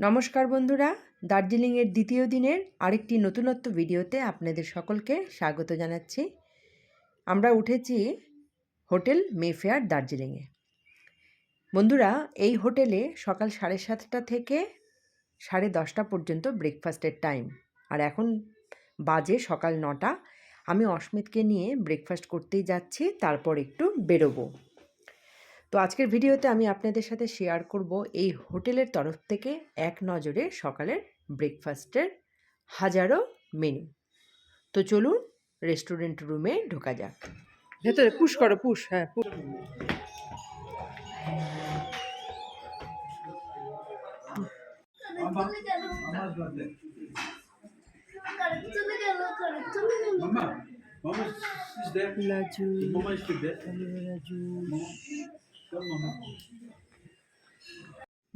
নমস্কার বন্ধুরা, দার্জিলিংয়ের দ্বিতীয় দিনের আরেকটি নতুনত্ব ভিডিওতে আপনাদের সকলকে স্বাগত জানাচ্ছি। আমরা উঠেছি হোটেল মেফেয়ার দার্জিলিংয়ে। বন্ধুরা, এই হোটেলে সকাল সাড়ে সাতটা থেকে সাড়ে দশটা পর্যন্ত ব্রেকফাস্টের টাইম। আর এখন বাজে সকাল নটা। আমি অস্মিতকে নিয়ে ব্রেকফাস্ট করতেই যাচ্ছি, তারপর একটু বেরোবো। তো আজকের ভিডিওতে আমি আপনাদের সাথে শেয়ার করব এই হোটেলের তরফ থেকে এক নজরে সকালের ব্রেকফাস্টের হাজারো মেনু তো চলুন রেস্টুরেন্ট রুমে ঢোকা যাক ভেতরে পুশ করো পুশ হ্যাঁ push Mama, Mama is there. Laju Mama is still there. Laju.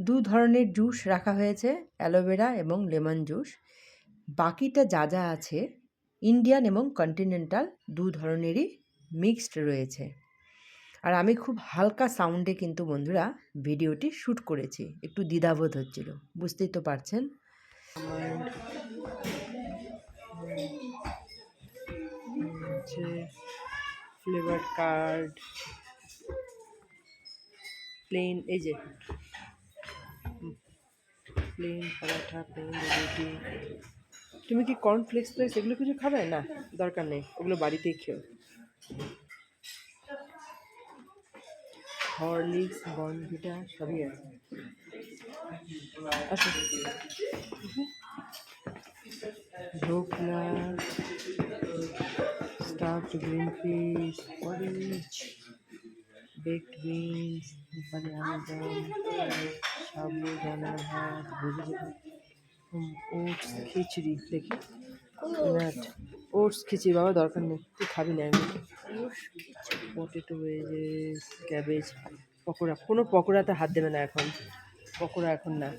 দু ধরনের জুস রাখা হয়েছে, অ্যালোভেরা এবং লেমন জুস। বাকিটা যা যা আছে, ইন্ডিয়ান এবং কন্টিনেন্টাল দু ধরনেরই মিক্সড রয়েছে। আর আমি খুব হালকা সাউন্ডে কিন্তু বন্ধুরা ভিডিওটি শ্যুট করেছি, একটু দ্বিধাবোধ হচ্ছিল, বুঝতেই তো পারছেন? ফ্লেভার কার্ড প্লেন এই যে প্লেন পরাঠা প্লেন রুটি। তুমি কি কর্নফ্লেক্স ফ্লেক্স এগুলো কিছু খাবে? না, দরকার নেই, ওগুলো বাড়িতেই খেও। হরলিক্স বর্নভিটা সবই আছে। আচ্ছা dhokla stuffed green peas orange baked beans banana dum sabudana ভাত ভেজিটেবল ওটস খিচড়ি দেখি। ওটস খিচড়ি বাবা দরকার নেই। তুই খাবি না এগুলো পটেটো ওয়েজেস ক্যাবেজ পকোড়া। কোনো পকোড়াতে হাত দেবে না এখন। পকোড়া এখন না।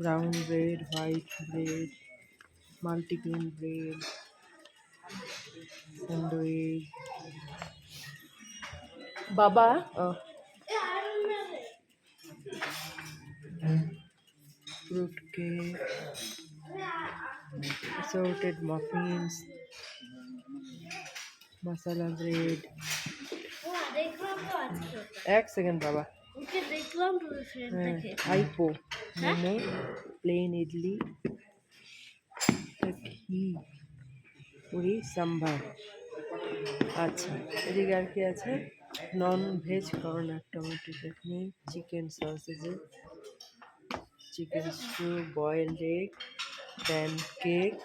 Brown bread white bread multigrain bread sandwich বাবা fruit cake assorted muffins masala bread দেখলাম তো আজকে এক সেকেন্ড বাবা। তো হ্যাঁ? ফ্রেন্ডটাকে মোমো প্লেন ইডলি ঘি পুরি সাম্বার। আচ্ছা এদিকে আর কি আছে? Non veg corner tomato chutney chicken sausages chicken stew boiled egg pancake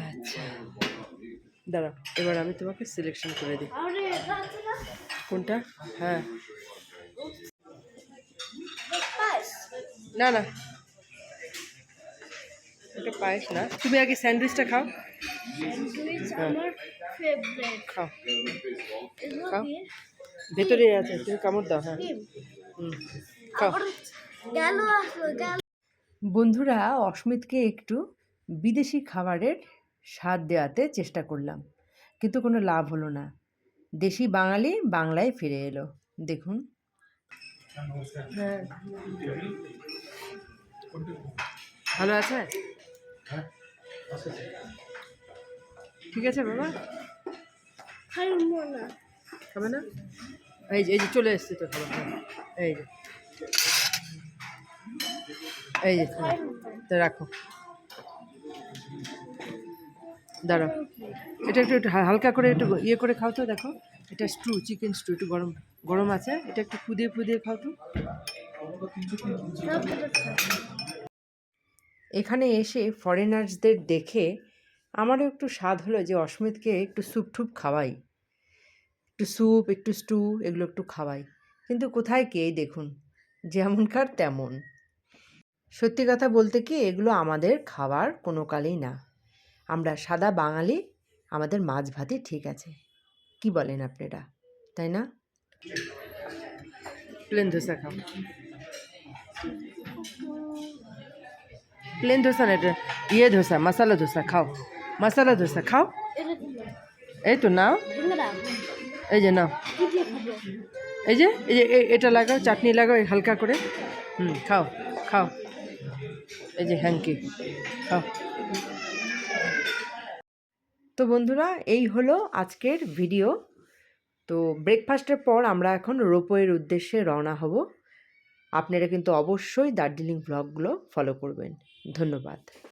আচ্ছা। দাঁড়া এবার আমি তোমাকে সিলেকশন করে দিই। এটা কোনটা? হ্যাঁ। না না। ওটা পায়েস না। তুমি আগে স্যান্ডউইচটা খাও। ফেভারিট খাও। খাও। ভেতরে আছে তুমি কামড় দাও হ্যাঁ। খাও। বন্ধুরা অস্মিতকে একটু বিদেশি খাবারের স্বাদ দেওয়াতে চেষ্টা করলাম কিন্তু কোনো লাভ হলো না। দেশি বাঙালি বাংলায় ফিরে এলো। দেখুন। হ্যাঁ ভালো আছে। ঠিক আছে বাবা? খাইবো না খাবে না? এই যে এই যে, চলে এসছে তো খাবার এই যে। এই যে তো রাখো। দাঁড়াও। এটা একটু একটু হালকা করে একটু ইয়ে করে খাও তো, দেখো। এটা স্টু চিকেন স্টু একটু গরম গরম আছে। এটা একটু ফুদিয়ে ফুদিয়ে খাও তো। এখানে এসে ফরেনার্সদের দেখে আমারও একটু স্বাদ হলো যে অস্মিতকে একটু স্যুপ টুপ খাওয়াই। একটু স্যুপ একটু স্টু এগুলো একটু খাওয়াই। কিন্তু কোথায় কে দেখুন যেমনকার তেমন। সত্যি কথা বলতে কি এগুলো আমাদের খাবার কোনো কালেই না। আমরা সাদা বাঙালি আমাদের মাছ ভাতই ঠিক আছে। কি বলেন আপনারা তাই না? প্লেন ধোসা খাও। প্লেন ধোসা না এটা ইয়ে ধোসা মশালা ধোসা খাও। মশালা ধোসা খাও। এই তো নাও। এই যে খাব এই যে এই যে এটা লাগাও, চাটনি লাগাও হালকা করে। হুম, খাও খাও। এই যে ইউ খাও। তো বন্ধুরা, এই হলো আজকের ভিডিও। তো ব্রেকফাস্টের পর আমরা এখন রোপওয়ের উদ্দেশ্যে রওনা হব। আপনারা কিন্তু অবশ্যই দার্জিলিং ব্লগগুলো ফলো করবেন। ধন্যবাদ।